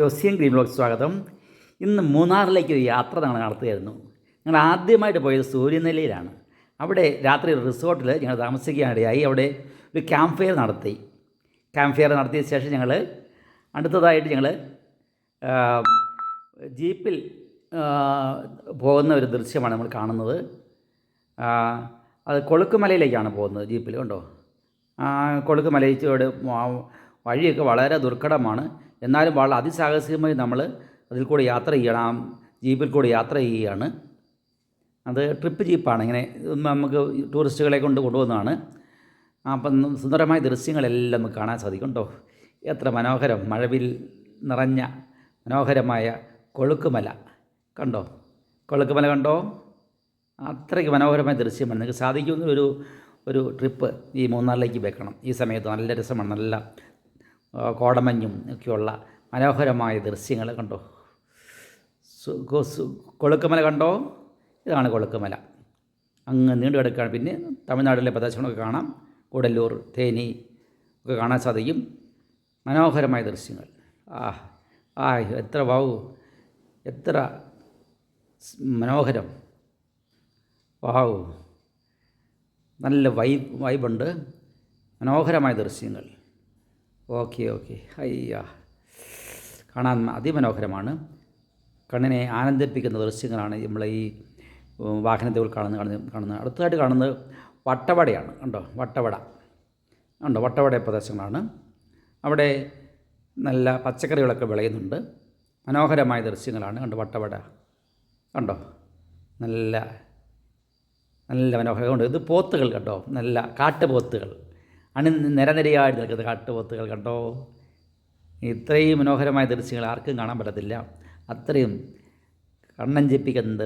ജോസിയൻ green block സ്വാഗതം. ഇന്ന് മൂന്നാറിലേക്ക് ഒരു യാത്ര ഞങ്ങൾ നടത്തുകയായിരുന്നു. ഞങ്ങൾ ആദ്യമായിട്ട് പോയത് സൂര്യനെല്ലിയിലാണ്. അവിടെ രാത്രി റിസോർട്ടിൽ ഞങ്ങൾ താമസിക്കാനിടയായി അവിടെ ഒരു ക്യാമ്പ് ഫെയർ നടത്തി. ക്യാമ്പ് ഫെയർ നടത്തിയ ശേഷം ഞങ്ങൾ അടുത്തതായിട്ട് ഞങ്ങൾ ജീപ്പിൽ പോകുന്ന ഒരു ദൃശ്യമാണ് നമ്മൾ കാണുന്നത്. അത് കൊളുക്കുമലയിലേക്കാണ് പോകുന്നത് ജീപ്പിൽ കണ്ടോ? കൊളുക്കുമലയിലോട് വഴിയൊക്കെ വളരെ ദുർഘടമാണ്. എന്നാലും വളരെ അതിസാഹസികമായി നമ്മൾ അതിൽ കൂടെ യാത്ര ചെയ്യണം ആ ജീപ്പിൽ കൂടെ യാത്ര ചെയ്യുകയാണ്. അത് ട്രിപ്പ് ജീപ്പാണ്. ഇങ്ങനെ നമുക്ക് ടൂറിസ്റ്റുകളെ കൊണ്ട് കൊണ്ടുപോകുന്നതാണ്. അപ്പം സുന്ദരമായ ദൃശ്യങ്ങളെല്ലാം നമുക്ക് കാണാൻ സാധിക്കും കേട്ടോ എത്ര മനോഹരം. മഴവിൽ നിറഞ്ഞ മനോഹരമായ കൊളുക്കുമല. കണ്ടോ? കൊളുക്കുമല കണ്ടോ? അത്രയ്ക്ക് മനോഹരമായ ദൃശ്യമാണ്. നിങ്ങൾക്ക് സാധിക്കുന്ന ഒരു ഒരു ട്രിപ്പ് ഈ മൂന്നാറിലേക്ക് വെക്കണം. ഈ സമയത്ത് നല്ല രസമാണ്. നല്ല കോടമഞ്ഞും ഒക്കെയുള്ള മനോഹരമായ ദൃശ്യങ്ങൾ കണ്ടോ? കൊളുക്കുമല കണ്ടോ? ഇതാണ് കൊളുക്കുമല. അങ്ങ് നീണ്ടു കിടക്കുകയാണ്. പിന്നെ തമിഴ്നാട്ടിലെ പ്രദേശങ്ങളൊക്കെ കാണാം. കൂടല്ലൂർ തേനി ഒക്കെ കാണാൻ സാധിക്കും. മനോഹരമായ ദൃശ്യങ്ങൾ. ആ ആ എത്ര വാവു എത്ര മനോഹരം. വാവു നല്ല വൈബ് വൈബുണ്ട്. മനോഹരമായ ദൃശ്യങ്ങൾ. Okay okay. അയ്യ. കാണാൻ അതിമനോഹരമാണ്. കണ്ണിനെ ആനന്ദിപ്പിക്കുന്ന ദൃശ്യങ്ങളാണ് നമ്മൾ ഈ വാഹനത്തിൽ കാണുന്ന കാണുന്ന കാണുന്നത് അടുത്തതായിട്ട് കാണുന്നത് വട്ടവടയാണ്. കണ്ടോ? വട്ടവട. ഉണ്ടോ വട്ടവട പ്രദേശങ്ങളാണ്. അവിടെ നല്ല പച്ചക്കറികളൊക്കെ വിളയുന്നുണ്ട്. മനോഹരമായ ദൃശ്യങ്ങളാണ്. കണ്ടോ? വട്ടവട. കണ്ടോ? നല്ല നല്ല മനോഹരമുണ്ട് ഇത് പോത്തുകൾ കണ്ടോ? നല്ല കാട്ടുപോത്തുകൾ. അണി നിരനിരയായിട്ട് നിൽക്കുന്ന കാട്ടുപോത്തുകൾ കണ്ടോ? ഇത്രയും മനോഹരമായ ദൃശ്യങ്ങൾ ആർക്കും കാണാൻ പറ്റത്തില്ല. അത്രയും കണ്ണഞ്ചിപ്പിക്കുന്ന